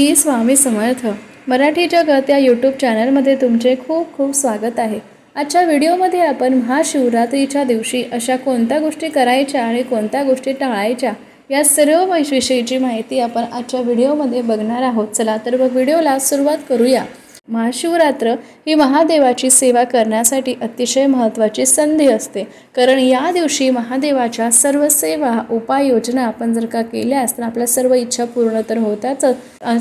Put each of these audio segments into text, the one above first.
मी स्वामी समर्थ. मराठी जगत या यूट्यूब चॅनलमध्ये तुमचे खूप खूप स्वागत आहे. आजच्या व्हिडिओमध्ये आपण महाशिवरात्रीच्या दिवशी अशा कोणत्या गोष्टी करायच्या आणि कोणत्या गोष्टी टाळायच्या या सर्व विषयीची माहिती आपण आजच्या व्हिडिओमध्ये बघणार आहोत. चला तर मग व्हिडिओला सुरुवात करूया. महाशिवरात्र ही महादेवाची सेवा करण्यासाठी अतिशय महत्त्वाची संधी असते. कारण या दिवशी महादेवाच्या सर्व सेवा उपाययोजना आपण जर का केल्यास तर आपल्या सर्व इच्छा पूर्ण तर होताच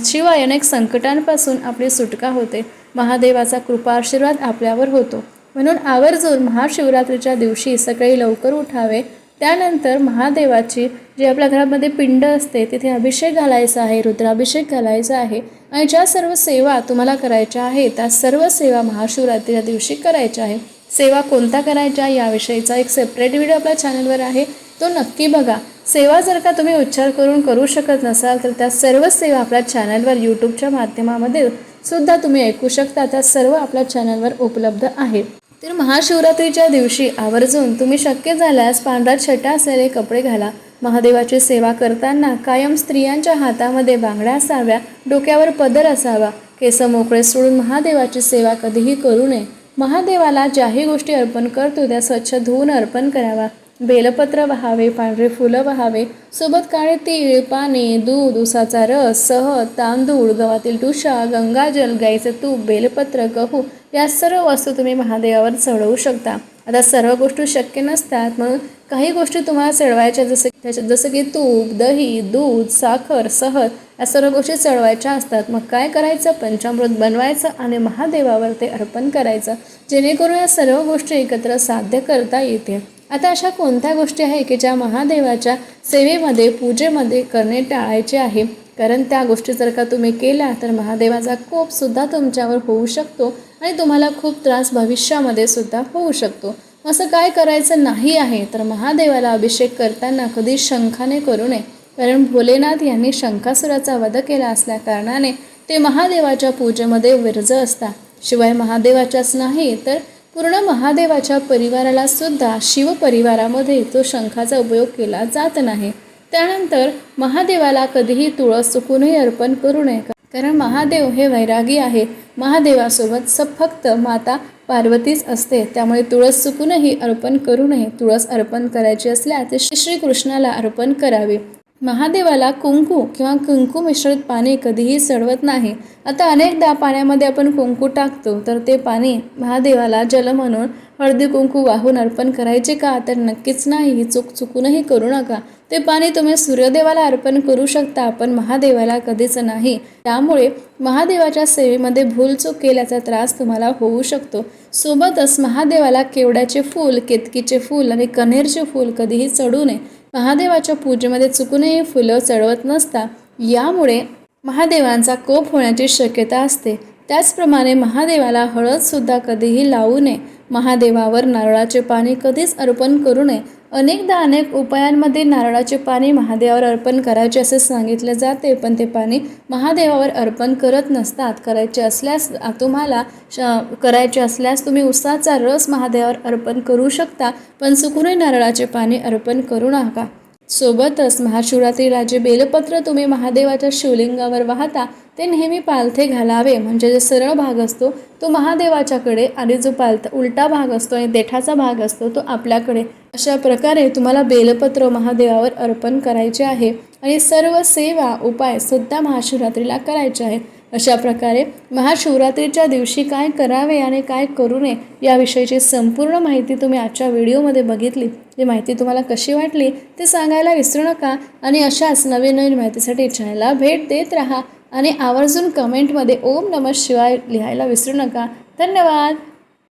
शिवाय अनेक संकटांपासून आपली सुटका होते. महादेवाचा कृपा आशीर्वाद आपल्यावर होतो. म्हणून आवर्जून महाशिवरात्रीच्या दिवशी सकाळी लवकर उठावे. त्यानंतर महादेवाची जी आपल्या घरामध्ये पिंड असते तिथे अभिषेक घालायचा आहे रुद्राभिषेक घालायचा आहे आणि ज्या सर्व सेवा तुम्हाला करायच्या आहेत त्या सर्व सेवा महाशिवरात्रीच्या दिवशी करायच्या आहे सेवा कोणत्या करायच्या याविषयीचा एक सेपरेट व्हिडिओ आपल्या चॅनलवर आहे. तो नक्की बघा. सेवा जर का तुम्ही उच्चार करून करू शकत नसाल तर त्या सर्व सेवा आपल्या चॅनलवर यूट्यूबच्या माध्यमामध्ये सुद्धा तुम्ही ऐकू शकता. त्या सर्व आपल्या चॅनलवर उपलब्ध आहेत. तर महाशिवरात्रीच्या दिवशी आवर्जून तुम्ही शक्य झाल्यास पांढरा छटा असलेले कपडे घाला. महादेवाची सेवा करताना कायम स्त्रियांच्या हातामध्ये बांगड्या असाव्या डोक्यावर पदर असावा केस मोकळे सोडून महादेवाची सेवा कधीही करू नये. महादेवाला ज्याही गोष्टी अर्पण करतो त्या स्वच्छ धुवून अर्पण करावा. बेलपत्र वहावे पांढरे फुलं वहावे सोबत काळे तीळ पाने दूध उसाचा रस सह तांदूळ गव्हातील टुशा गंगाजल गाईचे तूप बेलपत्र गहू या सर्व वस्तू तुम्ही महादेवावर चढवू शकता. आता सर्व गोष्टी शक्य नसतात म्हणून काही गोष्टी तुम्हाला चढवायच्या जसं त्याच्यात जसं की तूप दही दूध साखर सहद या सर्व गोष्टी चढवायच्या असतात. मग काय करायचं? पंचामृत बनवायचं आणि महादेवावर ते अर्पण करायचं जेणेकरून या सर्व गोष्टी एकत्र साध्य करता येतील. आता अशा कोणत्या गोष्टी आहे की ज्या महादेवाच्या सेवेमध्ये पूजेमध्ये करणे टाळायचे आहे? कारण त्या गोष्टी जर का तुम्ही केल्या तर महादेवाचा कोपसुद्धा तुमच्यावर होऊ शकतो आणि तुम्हाला खूप त्रास भविष्यामध्ये सुद्धा होऊ शकतो. असं काय करायचं नाही आहे तर महादेवाला अभिषेक करताना कधी शंखाने करू नये. कारण भोलेनाथ यांनी शंखासुराचा वध केला असल्या कारणाने ते महादेवाच्या पूजेमध्ये विरज असतात. शिवाय महादेवाच्याच नाही तर पूर्ण महादेवाच्या परिवाराला सुद्धा शिवपरिवारामध्ये तो शंखाचा उपयोग केला जात नाही. त्यानंतर महादेवाला कधीही तुळस चुकूनही अर्पण करू नये कारण महादेव हे वैरागी आहे. महादेवासोबत स फक्त माता पार्वतीच असते. त्यामुळे तुळस चुकूनही अर्पण करू नये. तुळस अर्पण करायची असल्यास ते श्रीकृष्णाला अर्पण करावे. महादेवाला कुंकू किंवा कुंकू मिश्रित पाणी कधीही सडवत नाही. आता अनेकदा पाण्यामध्ये आपण कुंकू टाकतो तर ते पाणी महादेवाला जल म्हणून हळदी कुंकू वाहून अर्पण करायचे का? तर नक्कीच नाही. ही चूक चुकूनही करू नका. ते पाणी तुम्ही सूर्यदेवाला अर्पण करू शकता पण महादेवाला कधीच नाही. त्यामुळे महादेवाच्या सेवेमध्ये भूलचूक केल्याचा त्रास तुम्हाला होऊ शकतो. सोबतच महादेवाला केवड्याचे फूल केतकीचे फूल आणि कण्हेरचे फूल कधीही चढू नये. महादेवाच्या पूजेमध्ये चुकूनही फुलं चढवत नसता. यामुळे महादेवांचा कोप होण्याची शक्यता असते. त्याचप्रमाणे महादेवाला हळदसुद्धा कधीही लावू नये. महादेवावर नारळाचे पाणी कधीच अर्पण करू नये. अनेकदा अनेक उपायांमध्ये नारळाचे पाणी महादेवावर अर्पण करायचे असे सांगितले जाते पण ते पाणी महादेवावर अर्पण करत नसतात. करायचे असल्यास तुम्हाला श करायचे असल्यास तुम्ही उसाचा रस महादेवावर अर्पण करू शकता पण चुकूनही नारळाचे पाणी अर्पण करू नका. सोबतच महाशिवरात्रीला जे बेलपत्र तुम्ही महादेवाच्या शिवलिंगावर वाहता ते नेहमी पालथे घालावे. म्हणजे जे सरळ भाग असतो तो महादेवाच्याकडे आणि जो पालथा उलटा भाग असतो आणि देठाचा भाग असतो तो आपल्याकडे. अशा प्रकारे तुम्हाला बेलपत्र महादेवावर अर्पण करायचे आहे आणि सर्व सेवा उपाय सुद्धा महाशिवरात्रीला करायचे आहेत. अशा प्रकारे महाशिवरात्रीच्या दिवशी काय करावे आणि काय करू नये याविषयीची संपूर्ण माहिती तुम्ही आजच्या व्हिडिओमध्ये बघितली. ही माहिती तुम्हाला कशी वाटली ते सांगायला विसरू नका आणि अशाच नवीन नवीन माहितीसाठी चॅनलला भेट देत राहा आणि आवर्जून कमेंटमध्ये ओम नमः शिवाय लिहायला विसरू नका. धन्यवाद.